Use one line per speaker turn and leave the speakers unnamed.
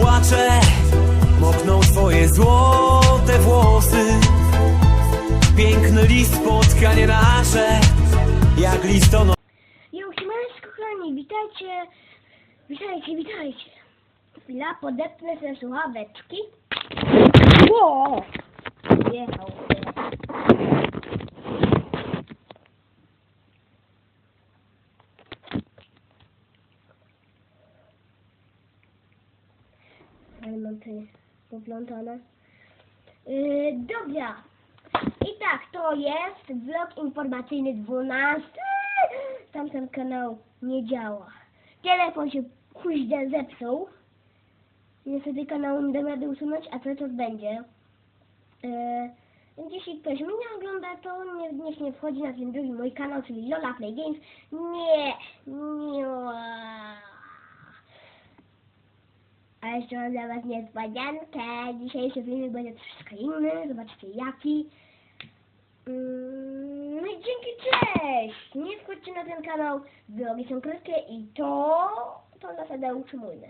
płacze Mokną twoje złote włosy. Piękny list spotkanie nasze Jak listono...
Jo, siemaneczko kochani, witajcie Witajcie, witajcie. Chwila, podepnę sobie sławeczki. Wow! Ale mam tutaj poplątane. Yy, dobra. I tak, to jest vlog informacyjny 12. Tamten kanał nie działa. Telefon się kuździe zepsuł. Niestety kanału nie dam rady usunąć, a co to będzie? Yy, jeśli ktoś mnie ogląda, to nie, niech nie wchodzi na ten drugi mój kanał, czyli Lola Play Games. Nie, nie. Mam dla Was niespodziankę. Dzisiejszy filmik będzie troszeczkę inny. Zobaczcie jaki. Mm, No i dzięki, cześć! Nie wchodźcie na ten kanał, drogi są krótkie i to, to zasadę utrzymujmy.